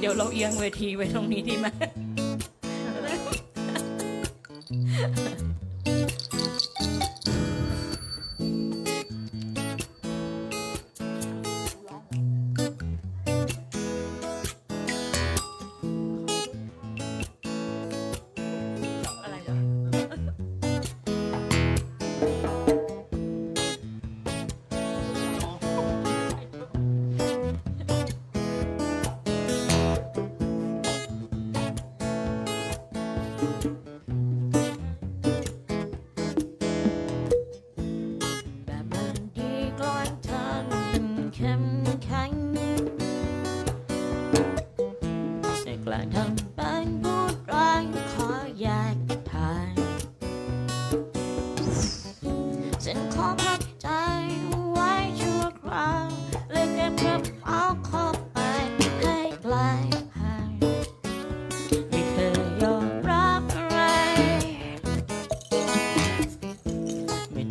เดี๋ยวเราเอียงเวทีไว้ตรงนี้ดีไหม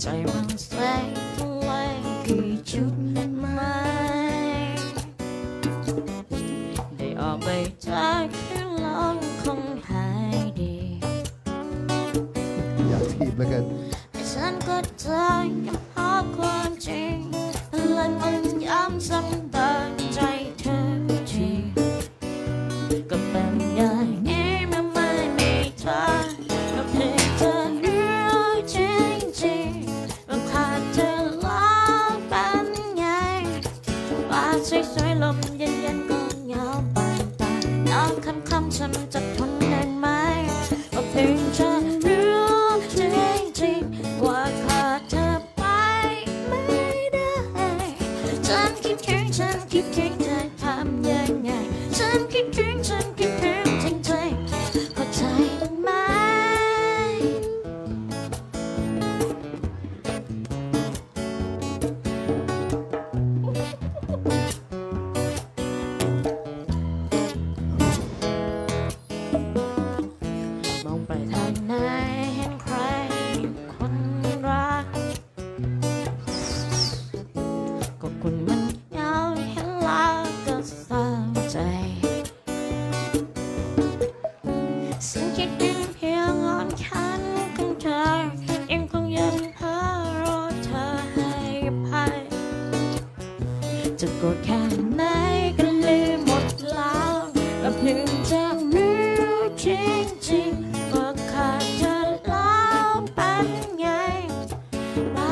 ใจมันแสงทะเลคือจุดหมายได้ออกไปจากที่ลองคงหายดีอยากทีบแล้วกันแต่ฉันก็เจอกับภาความจริงและมันย้ำซ้ำ เย็นๆก็เหงาไปตาน้องคำๆฉันจะ กรธแค่ไหนก็ลืมหมดแล้วก็เพิ่งจะรู้จริงๆว่าขาดเธอแล้วเป็นไงว่า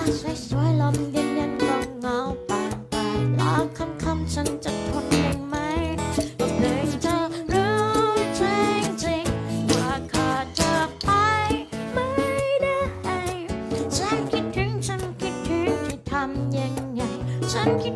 สวยๆลมเย็นๆก็เงาปานตายแล้วคำคำๆฉันจะทนได้ไหมก็เพียงเธอรู้จริงๆว่าขาดเธอไปไม่ได้ฉันคิดถึงฉันคิดถึงที่ทำยังไงฉันคิด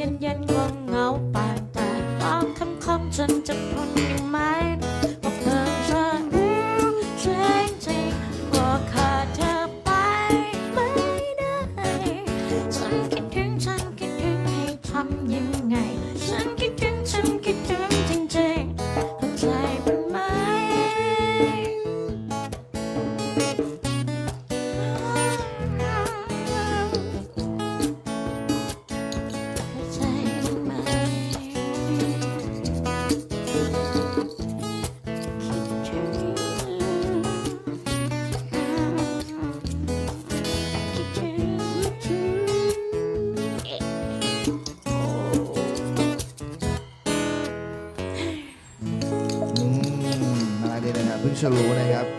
เย็นเย็นงงเงาปานตายตอนค่ำคำจนจะพ้น อืมอะไรดีนะครับเพิ่งจะรู้นะครับ